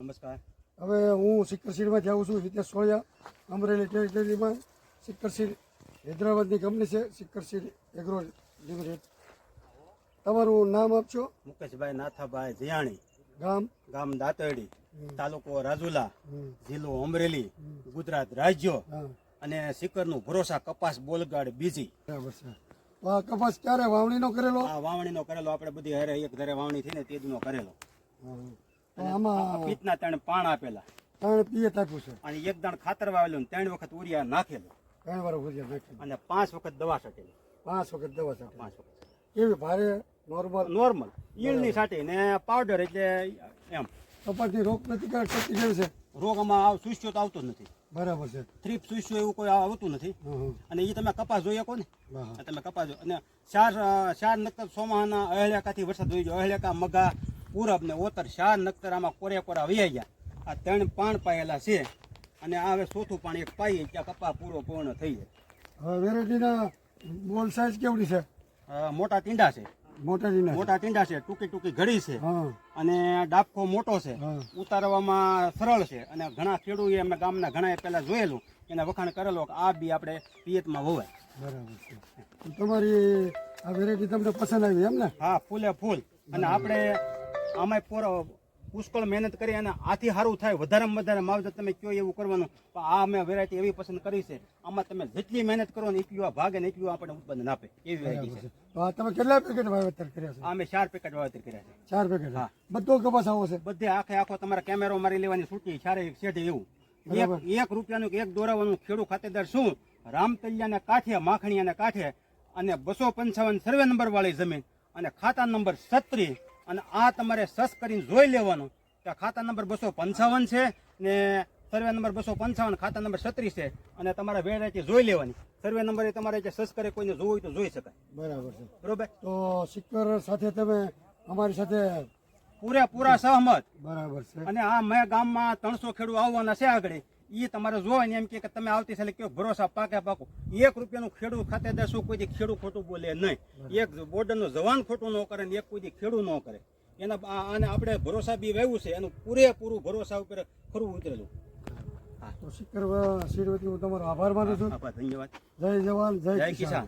નમસ્કાર. હવે હું સિક્કરસીડમાંથી આવું છું હિતેશ સોળિયા અમરેલી ટેરિટરીમાં સિક્કરસીડ હૈદરાબાદની કંપની છે સિક્કરસીડ એગ્રો લિમિટેડ તમારું નામ આપશો? મુકેશભાઈ નાથાભાઈ જીયાણી ગામ? ગામ દાતરડી તાલુકો રાજુલા જિલ્લો અમરેલી ગુજરાત રાજ્ય અને સિક્કરનું ભરોસા કપાસ બોલગાડ બીજી. બરાબર છે. આ કપાસ ક્યારે વાવણીનો કરેલો? આ વાવણીનો કરેલો આપણે બધી હારે એક ધારે વાવણી થઈને તેજનો કરેલો. આમાં પિત્તના ત્રણ પાણ આપેલા. ત્રણ પિયત આપ્યું છે. અને એક દાણ ખાતર વાવેલું ત્રણ વખત ઉરિયા નાખેલું. ત્રણ વાર અને પાંચ વખત દવા છટેલી. પાંચ વખત દવા પાંચ વખત કેવી ભારે નોર્મલ નોર્મલ ઈળની સાટી ને પાવડર એટલે એમ. કપાસની રોગ પ્રતિકાર શક્તિ કેવી છે? રોગ આમાં આવ સુસ્યો તો આવતો જ નથી. બરાબર છે. થ્રીપ સુસ્યો એવું કોઈ આવતું નથી. અને એ તમે કપાસ જોઈ શકો ને. હા હા. આ તમે કપાસ. અને ચાર ચાર નક્કર સોમાના અહેલિયાકાથી વરસાદ જોઈ જો અહેલિયાકા મગા પૂરબ ને ઓતર શાહ નક્તર આમાં કોરે કોરા વૈયા ગયા. આ ત્રણ પાણ પાયેલા છે અને આ હવે ચોથું પાણી એક પાઈએ ત્યાં કપા પૂરો પૂર્ણ થઈ જાય વેરાયટીના બોલ સાઇઝ કેવડી છે? મોટા ટીંડા છે. મોટાજીના મોટા ટીંડા છે ટૂંકી ટૂંકી ઘડી છે. અને ડાબકો મોટો છે. ઉતારવામાં સરળ છે અને ઘણા ખેડૂએ અમે ગામના ઘણા પહેલા જોયેલું એને વખાણ કરેલો કે આ બી આપણે પિયતમાં વવાય. બરાબર છે. તમારી આ વેરાયટી તમને પસંદ આવી એમ ને? હા ફૂલે ફૂલ. અને આપણે આમાં પૂરો પુષ્કળ મહેનત કરી અને આથી સારું થાય. વધારેમાં વધારે માવજત તમે કયો એવું કરવાનું. પણ આ અમે વેરાયટી એવી પસંદ કરી છે. આમાં તમે જેટલી મહેનત કરો ને એટલું આ ભાગે ને એટલું આપણને ઉત્પાદન આપે. એવી વેરાયટી છે. તમે કેટલા પેકેટ વાવેતર કર્યા છે? અમે ચાર પેકેટ વાવેતર કર્યા છે. ચાર પેકેટ હા. બધો કપાસ આવો છે? બધે આખે આખો તમારા કેમેરો મારી લેવાની છૂટી ચારે એક શેઠે એવું. એક રૂપિયાનું એક દોરાવાનું ખેડૂત ખાતેદાર શું? રામતલિયાના કાંઠે માખણીયાના કાંઠે અને બસો પંચાવન સર્વે નંબર વાળી જમીન અને ખાતા નંબર સત્રી અને આ તમારે સસ કરીને જોઈ લેવાનું કે ખાતા નંબર બસો પંચાવન છે ને સર્વે નંબર બસો પંચાવન ખાતા નંબર છત્રીસ છે. અને તમારે વેરાયટી જોઈ લેવાની. સર્વે નંબર એ તમારે જે સસ કરે કોઈને જોવું હોય તો જોઈ શકાય. બરાબર છે. બરોબર? તો સિક્કર સાથે તમે અમારી સાથે પૂરેપૂરા સહમત. બરાબર છે. અને આ મેં ગામમાં ત્રણસો ખેડૂત આવવાના છે આગળ. એ તમારે ને એમ કે તમે આવતી સાલે કયો ભરોસા પાકે પાકો. એક રૂપિયાનું ખેડૂત ખાતે શું કોઈ ખેડૂત ખોટું બોલે નહીં. એક બોર્ડરનું જવાન ખોટું ન કરે ને એક કોઈ ખેડૂત ન કરે. એના અને આને આપણે ભરોસા બી વાવ્યું છે એનું પૂરેપૂરું ભરોસા ઉપર ખરું ઉતરેલું. તો શિખર શિરવતી વતી હું તમારો આભાર માનું છું. ધન્યવાદ. જય જવાન જય કિસાન.